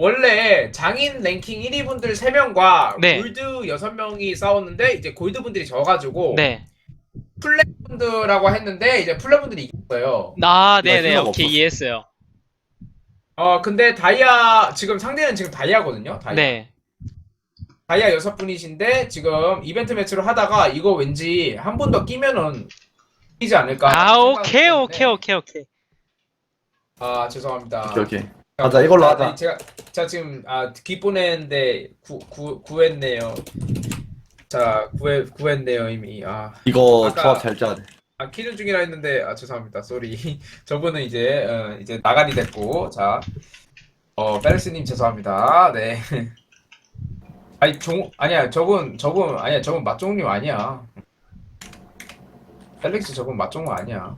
원래 장인 랭킹 1위 분들 3명과 네. 골드 6명이 싸웠는데 이제 골드 분들이 져가지고 네. 플랫 분들하고 했는데 이제 플랫 분들이 이겼어요. 아, 나 네네. 생각 오케이, 없었어. 이해했어요. 어 근데 다이아 지금 상대는 지금 다이아거든요. 다이아. 네. 다이아 여섯 분이신데 지금 이벤트 매치로 하다가 이거 왠지 한 번 더 끼면은 끼지 않을까. 아, 생각이 오케이, 때문에. 오케이, 오케이, 오케이. 아 죄송합니다. 오케이 오케이 가자 이걸로 아, 하자. 네, 제가 자 지금 아 기보냈는데 구, 구 구했네요. 자 구해 구했네요 이미. 아. 이거 아까- 조합 잘 짜야 돼. 아 키는 중이라 했는데 아 죄송합니다. 쏘리. 저분은 이제 어, 이제 나가리 됐고 자어 베르스님 죄송합니다. 네. 아니 종 아니야 저분 저분 아니야 저분 맛종님 아니야. 펠릭스 저분 맛종님 아니야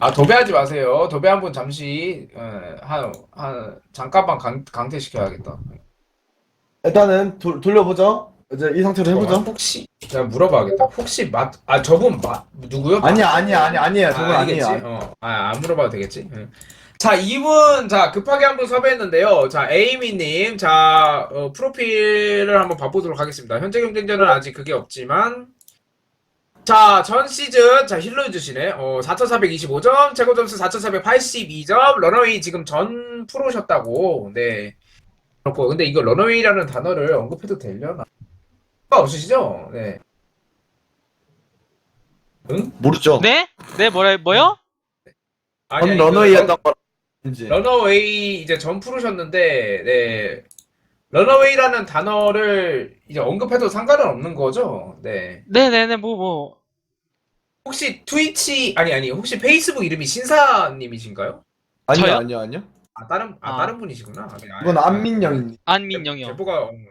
아 도배하지 마세요 도배 한번 잠시 한한 잠깐만 강, 강퇴시켜야겠다 일단은 돌, 돌려보죠 이제 이 상태로 해보죠 저거 혹시 제가 물어봐야겠다 혹시 맛아 저분 맛 누구요? 아니야 아니야 아니야 아니야 저건 아, 아? 니야 어, 아, 안 물어봐도 되겠지? 응. 자, 이분, 자, 급하게 한 분 섭외했는데요. 자, 에이미님, 자, 어, 프로필을 한번 봐보도록 하겠습니다. 현재 경쟁자는 아직 그게 없지만, 자, 전 시즌, 자, 힐러 해 주시네. 어, 4,425점, 최고 점수 4,482점, 러너웨이 지금 전 프로셨다고, 네. 그렇고, 근데 이거 러너웨이라는 단어를 언급해도 되려나? 없으시죠? 네. 응? 모르죠 네? 네, 뭐라, 뭐요? 아니, 전 아니, 그 한다고 이제 러너웨이 이제 전 프로셨는데 네 러너웨이라는 단어를 이제 언급해도 상관은 없는 거죠? 네 네네네, 뭐, 뭐. 혹시 트위치 아니 아니 혹시 페이스북 이름이 신사님이신가요? 아니야 저요? 아니야 아니야 아 다른 아, 아. 다른 분이시구나. 아, 아, 이건 아, 안민영입니다 안민영이요. 제보가 온.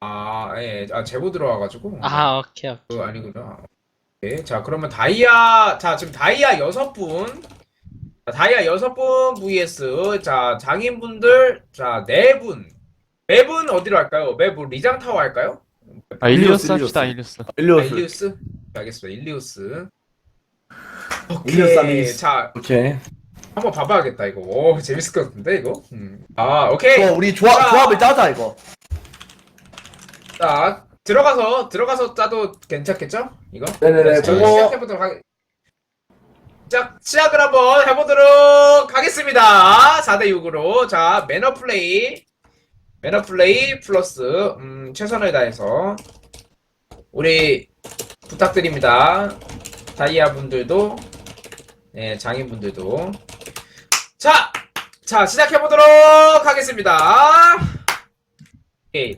아 예, 아 제보 들어와가지고 아, 오케이, 오케이. 그거 아니구나. 오케이. 자, 그러면 다이아, 자, 지금 다이아 여섯 분. 자, 다이아 여섯 분 vs, 자, 장인분들, 자, 네 분. 맵은 어디로 할까요? 맵은 리장 타워 할까요? 아 일리오스, 일리오스 합시다 일리오스. 아, 일리오스 일리우스? 네, 알겠습니다. 일리우스. 오케이. 아미스. 자, 오케이 한번 봐봐야겠다, 이거. 오, 재밌을 것 같은데, 이거? 음. 아, 오케이. 어, 우리 조합, 자. 조합을 짜자 이거 자, 들어가서, 들어가서 짜도 괜찮겠죠? 이거? 네네네 자, 그거 시작해보도록 하겠 자, 시작을 한번 해보도록 하겠습니다. 4대 6으로. 자, 매너 플레이. 매너 플레이 플러스, 음, 최선을 다해서. 우리, 부탁드립니다. 다이아 분들도, 네, 장인 분들도. 자! 자, 시작해 보도록 하겠습니다. 오케이.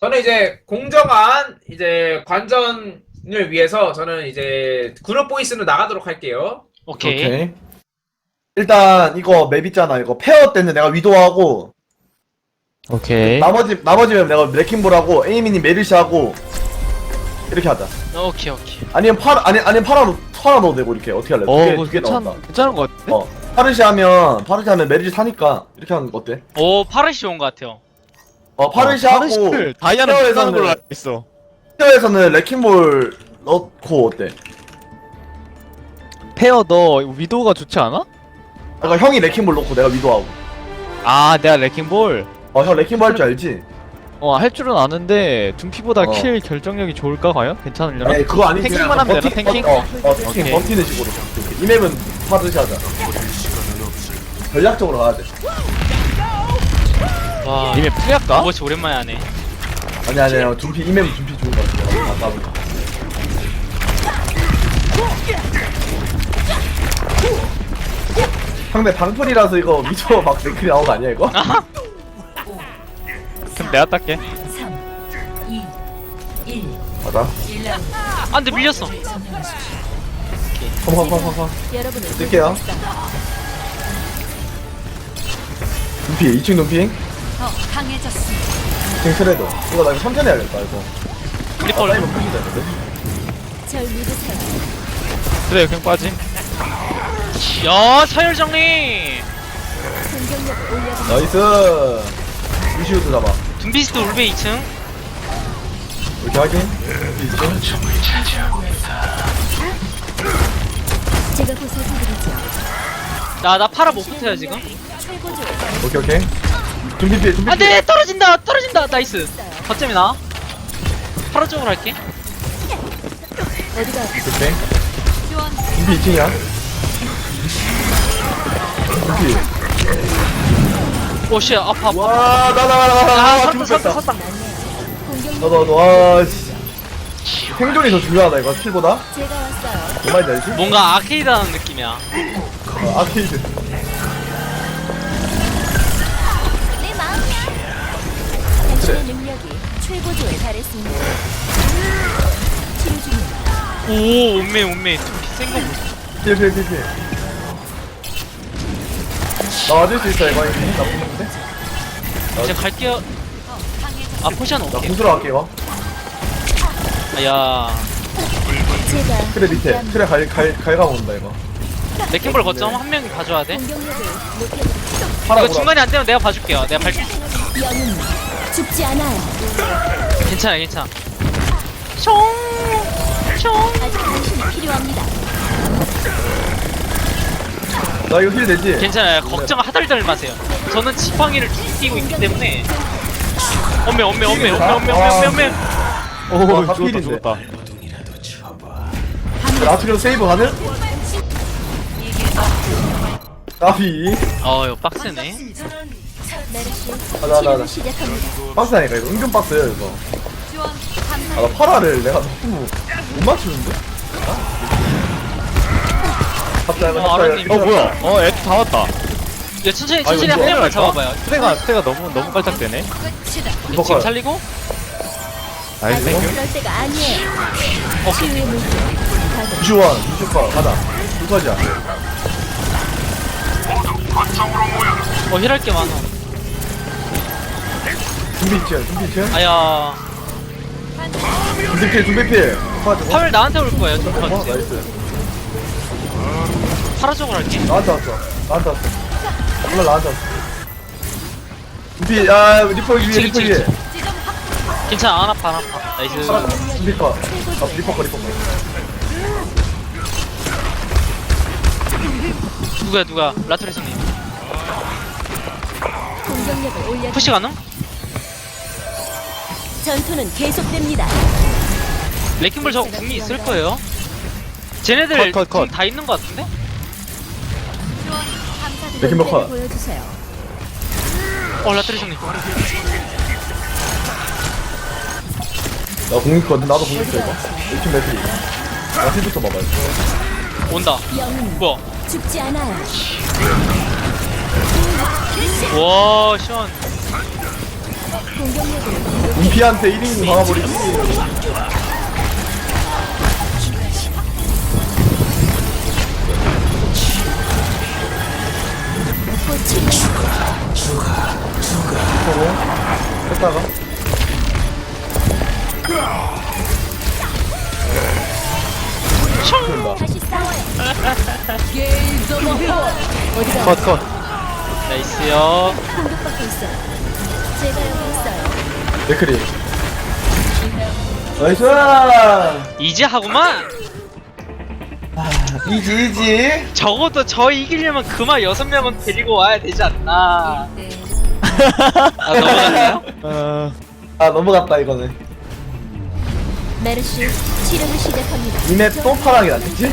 저는 이제 공정한, 이제, 관전을 위해서 저는 이제 그룹 보이스로 나가도록 할게요. 오케이. 오케이 일단 이거 맵 있잖아 이거 페어 때는 내가 위도하고 오케이 나머지 나머지 맵 내가 레킹볼하고 에이미니 메르시하고 이렇게 하자 오케이, 오케이. 아니면 파라 아니 아니면 파라로 파라 넣어도 되고 이렇게 어떻게 할래? 어 그거 두개 괜찮, 나온다 괜찮은 것 같은데? 어 파르시 하면 파르시 하면 메르시 사니까 이렇게 하는 거 어때? 오, 파르시 온것 같아요. 어 파르시 하고 파르시를 다이아는 못하는 걸로 알고 있어 페어에서는 레킹볼 넣고 어때? 페어 너 위도가 좋지 않아? 그러니까 형이 레킹볼 넣고 내가 위도하고 아 내가 레킹볼 어형 레킹볼 할줄 알지? 어 할 줄은 아는데 둠피보다 어. 킬 결정력이 좋을까 과연? 괜찮으려나? 에이 그거 아니지 탱킹만 하면 되나, 버티- 탱킹? 어, 어 탱킹 오케이. 버티는 식으로 이 맵은 파르시 하자 전략적으로 가야 돼 와, 님의 프리할까? 오버치 오랜만에 하네. 아니 아니 아니 둠피 이 맵은 둠피 좋은 거 같아 아까보다 상대 방풀이라서 이거 미쳐 막 네클이 나온 거 아니야 이거? 그럼 내가 딸게 3, 2, 1. 맞아 1라운드 아, 근데 밀렸어. 여러분을 뜰게요 둠피 2층 둠피 더 강해졌습니다. 2층 트레드 이거 나 이거 천천히 해야겠다 이거 되는데 절 믿으세요. 그래 그냥 빠짐 야, 서열 정리! 나이스 루시우드 잡아 둠비스트 울베 2층. 이렇게 하긴. 제가 보살펴드리죠. 나, 나 파라 못 붙어요, 지금. 최고조. 오케이 오케이. 준비필 준비필 안돼! 떨어진다! 떨어진다! 나이스. 거점이 나 파라 쪽으로 할게. 어디가 오케이. 준비 2층이야. 준비 오씨 아파 아파 와 나 나 나나 아 죽을 섰다 뺐다 섰다 섰다 공격력 너너 너 와 씨 생존이 더 중요하다 이거 킬보다 제가 왔어요. 뭔 말인지 알지? 뭔가 아케이드 하는 느낌이야 어, 아케이드 내 마음이야. 당신의 능력이 최고조에 달했습니다. 치료 중입니다. 오 온매 온매 생각 못 필필필필 나 맞을 수 있어 이거 건데? 이제 갈게요. 아 포션 나 오케이. 구슬러 갈게 이거 아야. 제가 트레 밑에. 트레 갈, 갈, 갈가 온다 이거. 레킹볼 거점 한 명이 봐줘야 돼. 공격력을. 파라 이거 보라. 중간에 안 되면 내가 봐줄게요. 내가 발 영웅 죽지 않아요. 괜찮아 괜찮아. 아직 당신이 필요합니다. 나 이거 힐 되지? 괜찮아요. 걱정 하달달 마세요 저는 지팡이를 뛰고 있기 때문에 엄매 엄매 엄매 엄매 엄매 엄매 엄매 와, 오다 죽었다 필인데. 죽었다 라트리오 세이브 가능? 까비 어 이거 빡세네 메르시 아, 나, 나, 치료를 나. 시작합니다. 박스라니까 이거 은근 박스야 이거 지원 아 감사. 나 파라를 내가 너무 못 맞추는데? 갑자기 어, 아라님. 어 뭐야 어 애들 다 왔다 야 천천히 아, 이거 천천히 한 이거 명만? 잡아봐요. 트레가 트레가 너무 너무 깔짝대네. 끝이다. 지금 살리고? 나이스 그럴 때가 아니에요. 치유의 물결. 가동. 유주원 유주파 가자 유파지야 어 힐할 게 많아. 준비 있지 준비 있지 아야. 준비필 준비필. 파라 화물 나한테 올 거예요 좀어 봐주세요 나이스. 파라 쪽으로 할게. 나한테 왔어. 나한테 왔어 몰라 나한테 왔어 준비 아 리퍼 위에 리퍼 위에 괜찮아 안 아파 안 아파 나이스 준비 거 아, 리퍼 거 리퍼 거 누가 라트리스님 공격력을 올려. 푸시 가능? 전투는 계속됩니다. 레킹볼 저 궁이 있을 거예요 쟤네들 컷, 컷, 컷. 궁다 있는 거 같은데? 맥힌 본때를 버커. 보여주세요. 어 라트리스님 나 공익거든 나도 공익거 이거? 1층 매트리. 나 힐부터 봐봐 온다. 영웅 뭐야? 죽지 않아요. 와 시원. 공격력을 은피한테 1인 박아버리지 고 했다가 다시 싸워요. 어디가 컷컷 나이스요 공격받고 있어요. 제가 여기 있어요. 나이스 이제 하구만 이지 이지 적어도 저 이기려면 그만 여섯 명은 데리고 와야 되지 않나 아 넘어갔나요? 어... 아 넘어갔다 이거는 메르시 치료를 시작합니다. 이맵 또 파랑이? 보여주세요.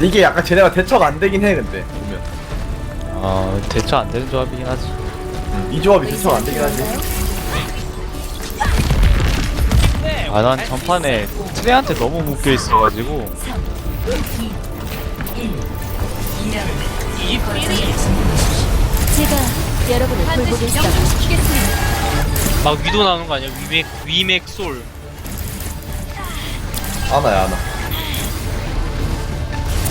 이게 약간 쟤네가 대처가 안 되긴 해 근데 보면 아 대처 안 되는 조합이긴 하지 이 조합이 대처가 안 되긴 하지 아 난 전판에 트레한테 너무 묶여 있어가지고 제가 여러분을 돌보겠어요. 막 위도 나오는 거 아니야? 위맥 위맥 솔 아나야 아나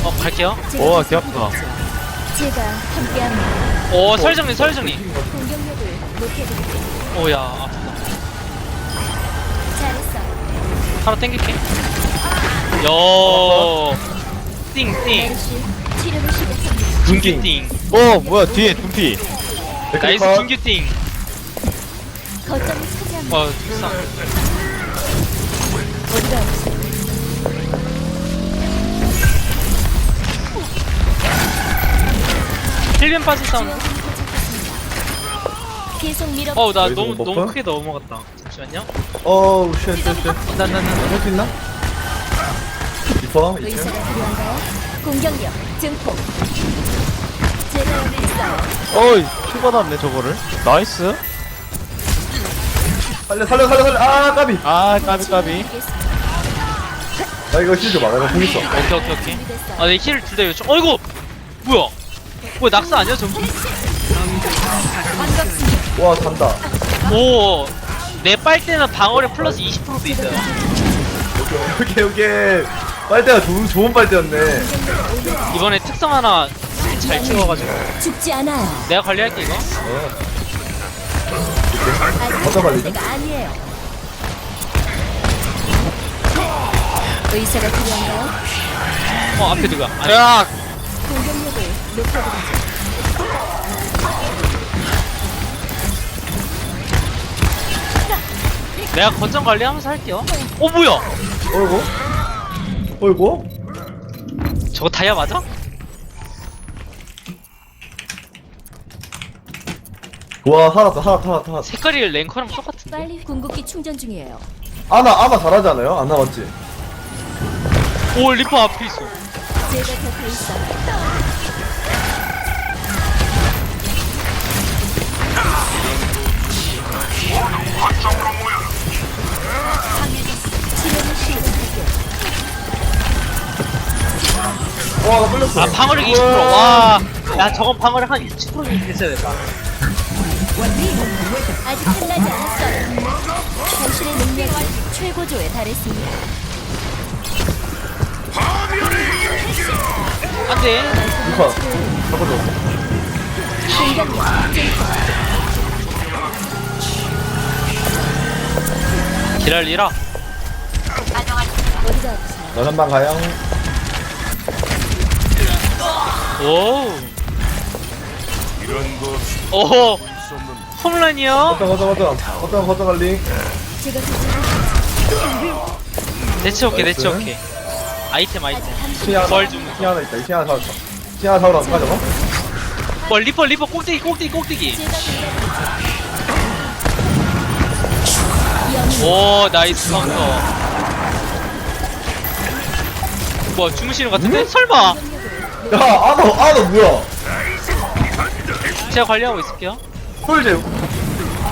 어 갈게요 오, 계속 귀엽다. 제가 함께합니다. 오 설정리 설정리. 공격력을 높여드릴게요. 오야 아프다. 잘했어요. 하나 땡길게. 요 띵띵. 메르시 치료를 시작합니다. 둥규띵. 어 뭐야 뒤에 둠피. 나이스 둥규띵. 거점을 차지합니다. 어 불쌍 힐벤 빠진 사운드. 계속 밀어. 어우 나 너무? 너무 크게 넘어갔다. 잠시만요. 어우 쉣쉣쉣 나나나 할수 있나? 리퍼 의사가 2층 필요한가요? 공격력 증폭. 제가 여기 있어요. 어이 큐 받았네 저거를 나이스 살려 살려 살려 살려 아 까비 아 까비 까비 알겠습니다. 나 이거 실드 막아 나공 있어 오케이 오케이 오케이. 준비됐어요. 아내 힐을 둘다 요청. 어이구 뭐야? 뭐야 낙사 아니야 전부? 와 잔다 오. 내 빨대는 방어력 플러스 20%도 있어요. 오케이 오케이 빨대가 좋은 좋은 빨대였네 이번에 특성 하나 잘 찍어가지고 죽지 않아요. 내가 관리할게 이거. 아직 관리죠? 때가 아니에요. 의사가 필요한가요? 어 앞에 누가? 아니, 야 내가 거점 관리하면서 할게요. 어 뭐야? 어이구 어이구 저거 다이아 맞아? 와 살았다 살았다 살았다 살았다 색깔이 랭커랑 똑같은데. 빨리 궁극기 충전 중이에요. 아나 아마 잘하지 않아요? 안 나왔지? 오 리퍼 앞에 있어. 제가 곁에 있어 와나 끌렸어 아 방어력 20%. 와. 야 저건 방어력 한 60% 됐어야 됐다. 아직 끝나지 않았어요. 당신의 능력이 최고조에 달했습니다. 안돼. 리퍼 잡아줘 공격력 증폭. 기다리라. 어디가 아프세요? 너 한방 가요 오. 오. 홈런이요? 거점 거점 거점 거점 거점 관리 제가 오케이 대체 나이스. 오케이. 아이템 아이템. 시 하나 뭘 좀. 시 하나 있다 시 하나 사왔다 시 하나 사오라 가져가 뭐 리퍼 리퍼 꼭대기 꼭대기 꼭대기. 오 나이스 카운터. 뭐 주무시는 것 같은데? 설마? 야 아너 아너 뭐야 제가 관리하고 있을게요. 꿀제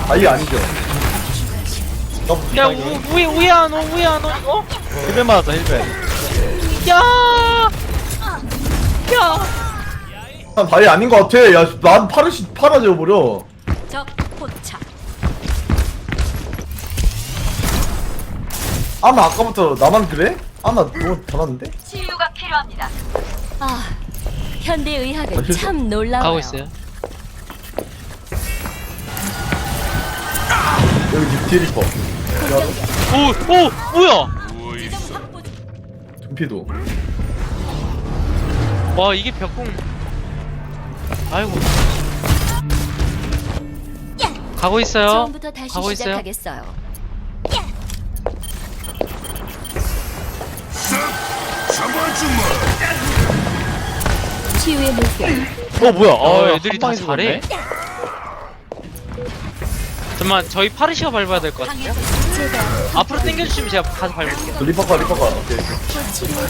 아 이게 아니죠 야 우, 우에 우에 안 오, 우에 안 오. 어? 힐벤 맞았다 힐벤 야. 야. 난 다이 아닌 것 같아 야난 파르시 파라져 버려 적 포착. 아나 아까부터 나만 그래? 아나 너무 잘하는데? 치유가 필요합니다. 아, 현대 의학은 수- 참 놀라워요. 가고 있어요. 여기 집 뒤에 리퍼 오, 오, 뭐야? 준피도 와, 이게 벽공. 아이고. 가고 있어요. 처음부터 다시 가고 있어요. 시작하겠어요. 치유의 물결. 어 뭐야 어, 아 애들이 다 잘해. 잠깐만, 저희 파르시가 밟아야 될 것 같아요. 앞으로 당겨주시면 제가 가서 밟을게요. 저 리퍼 가 리퍼 가 오케이 곧 치료해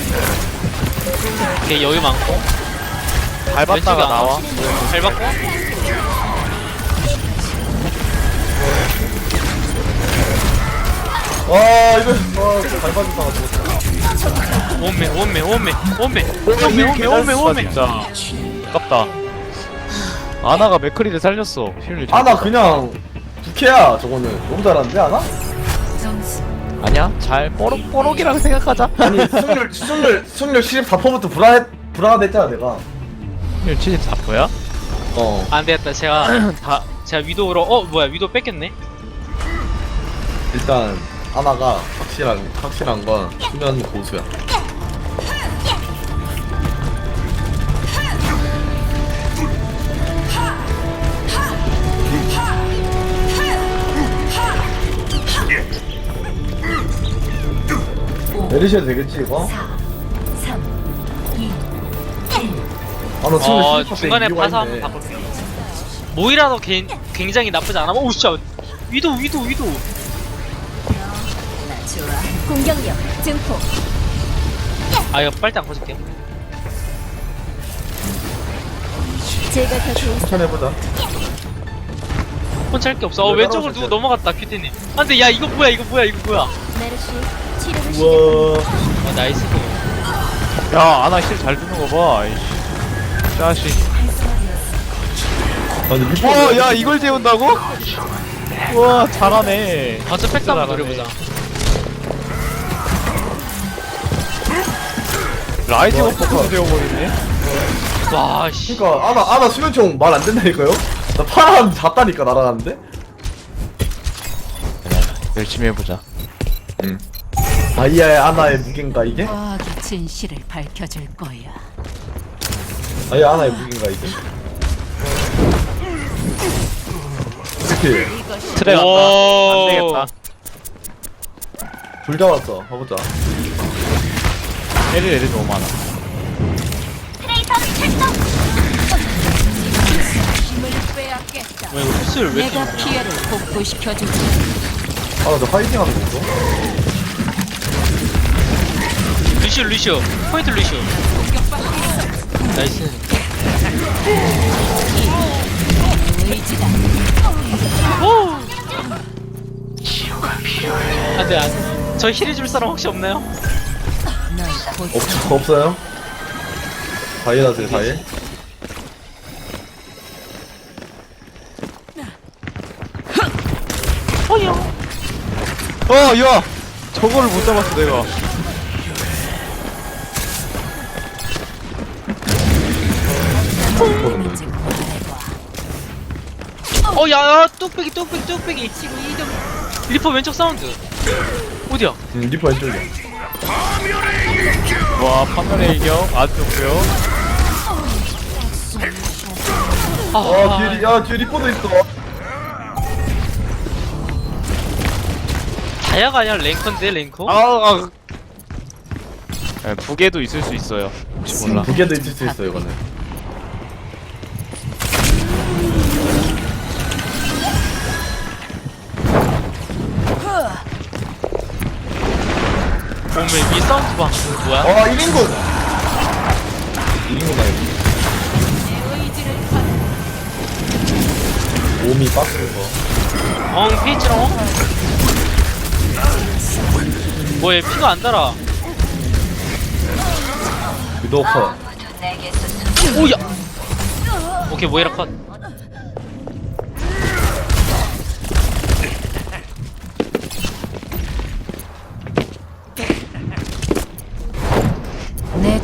오케이, 여유 많고. 밟았다가 왼쪽에 안 나와 밟았고. 와 이거 와 밟아줬다가 죽었다 원매, 원매, 원매. 힐 원매, 원매, 원매, 원매. 진짜 아깝다 아나가 맥크리를 살렸어 힐을 아나 그냥 부캐야 저거는 너무 잘하는데 아나? 아니야 잘 뽀록 뽀록이라고 생각하자 아니 승률 승률 승률 14%부터 불안해 불안했잖아 내가 힐 74%야? 어 안 되겠다. 제가 다 제가 위도우로 어 뭐야 위도 뺏겼네. 일단 아나가 확실한 확실한 건 수면 고수야 내리셔도 되겠지 이거? 3, 2, 1. 아나 지금 어 중간에 봐서. 한번 바꿀게요 모이라도 개, 굉장히 나쁘지 않아 오 진짜 위도 위도 위도. 공격력 증폭. 아 이거 빨대 안 꽂을게요. 제가 천천히 해보자. 혼자 할 게 없어. 어 왼쪽으로 누구 때. 넘어갔다 큐티님. 안돼 야 이거 뭐야 이거 뭐야 이거 뭐야. 메르시 치료를 시작. 우와 어 나이스. 야 아나 힐 잘 주는 거봐 아니 리퍼 어야 이걸 재운다고? 우와 잘하네. 어저 팩스 한번. 노려보자 라이징 와, 어퍼컷 되어버리네 와씨 그니까 아나 아나 수면총 말 안 된다니까요? 나 파란 잤다니까 날아가는데? 열심히 해보자 다이아의 아나의 무게인가 이게? 과학의 진실을 밝혀줄 거야. 다이아 아나의 무게인가 이게? 이렇게 트레 간다 오. 안되겠다 둘 잡았어 가보자 애들 애들 너무 많아 힘을 빼앗겠다. 왜 이거 흡수를 왜 내가 이렇게 피해를 복구시켜주지. 아나 화이팅 하는 거 있어? 루시오 루시오 포인트 루시오 나이스 의지다. 안돼 안돼 저 힐 해줄 사람 혹시 없나요? 없, 없어요? 다이아 나세요 다이아? 어야 저거를 못 잡았어 내가. 어 야 야 뚝배기 뚝배기 뚝배기 지금 이동 리퍼 왼쪽 사운드 어디야? 음, 리퍼 왼쪽이야 와 판단의 이격 아주 좋고요. 아, 아 뒤에 리- 야 뒤에 리퍼도 있어. 다야가 아니라 랭커인데 랭커? 아, 아. 부계도 있을 수 있어요. 혹시 몰라. 두 개도 있을 수 있어 이거는 오메 위 사운드 봐 뭐야? 아 1인분 1인분 나이거 몸이 빡센 거 엉 피치롱? 뭐야 피가 안 달아. 컷 오야! 오케이 모이라 컷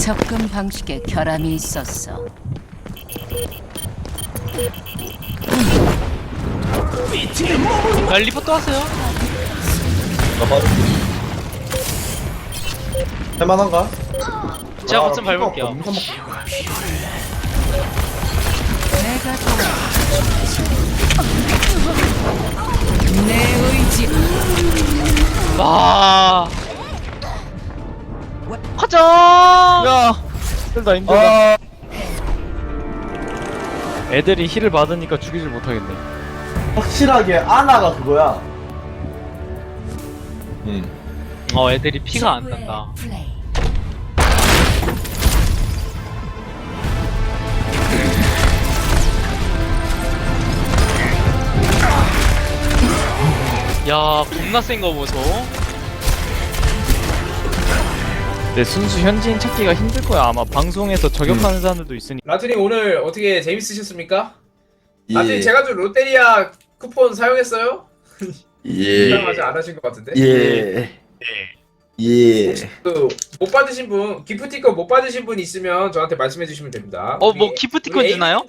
접근 방식에 결함이 있었어. 야 리퍼 또 왔어요 나 할만한가? 제가 아, 거점 피가 밟을게요 내가 도와. 내 의지. 와 가자 야 힘들다 힘들다. 아. 애들이 힐을 받으니까 죽이질 못하겠네. 확실하게 아나가 그거야. 응. 어 애들이 피가 안 난다. 야 겁나 센 거 보소 내 순수 현지인 찾기가 힘들 거야 아마 방송에서 저격하는 사람들도 있으니 라트님 오늘 어떻게 재밌으셨습니까? 라트님 예. 제가 준 롯데리아 쿠폰 사용했어요? 예. 사용하지 안 하신 것 같은데? 예. 예. 그 못 받으신 분 기프티콘 못 받으신 분 있으면 저한테 말씀해 주시면 됩니다. 어, 뭐 우리- 기프티콘 우리 주나요?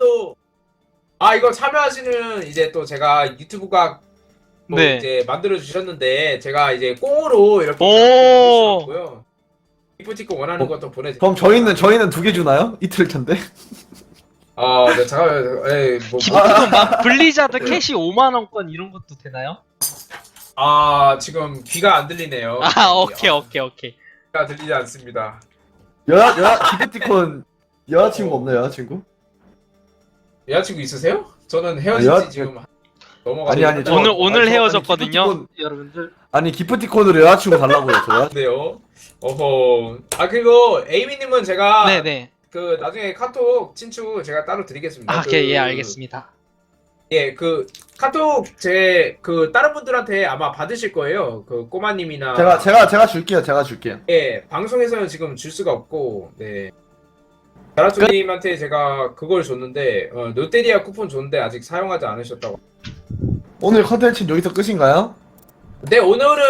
아 이거 참여하시는 이제 또 제가 유튜브가 뭐 네. 이제 만들어 주셨는데 제가 이제 꽁으로 이렇게 오. 고요 기프티콘 원하는 어, 것도 보내. 그럼 저희는 저희는 두 개 주나요? 이틀 텐데. 아, 네, 잠깐, 에, 뭐, 기프티콘 막 블리자드 캐시 5만 원권 이런 것도 되나요? 아 지금 귀가 안 들리네요. 아 오케이 오케이 오케이 귀가 들리지 않습니다. 여자 여자 기프티콘 여자친구 없나요 여자친구? 여자친구 있으세요? 저는 헤어진 아, 지 여- 지금 넘어가 아니 아니 저- 오늘 아니, 오늘 저- 헤어졌거든요 아니, 기프티콘- 여러분들 아니 기프티콘으로 여자친구 달라고요 저 네요. 어허. 아 그리고 에이미님은 제가 네네 그 나중에 카톡 친추 제가 따로 드리겠습니다. 아 그, 예, 예 알겠습니다 예, 그 카톡 제 그 다른 분들한테 아마 받으실 거예요. 그 꼬마님이나 제가 제가 제가 줄게요 제가 줄게요 예 방송에서는 지금 줄 수가 없고 네. 자라초님한테 제가 그걸 줬는데 어, 롯데리아 쿠폰 줬는데 아직 사용하지 않으셨다고. 오늘 컨텐츠는 여기서 끝인가요? 네 오늘은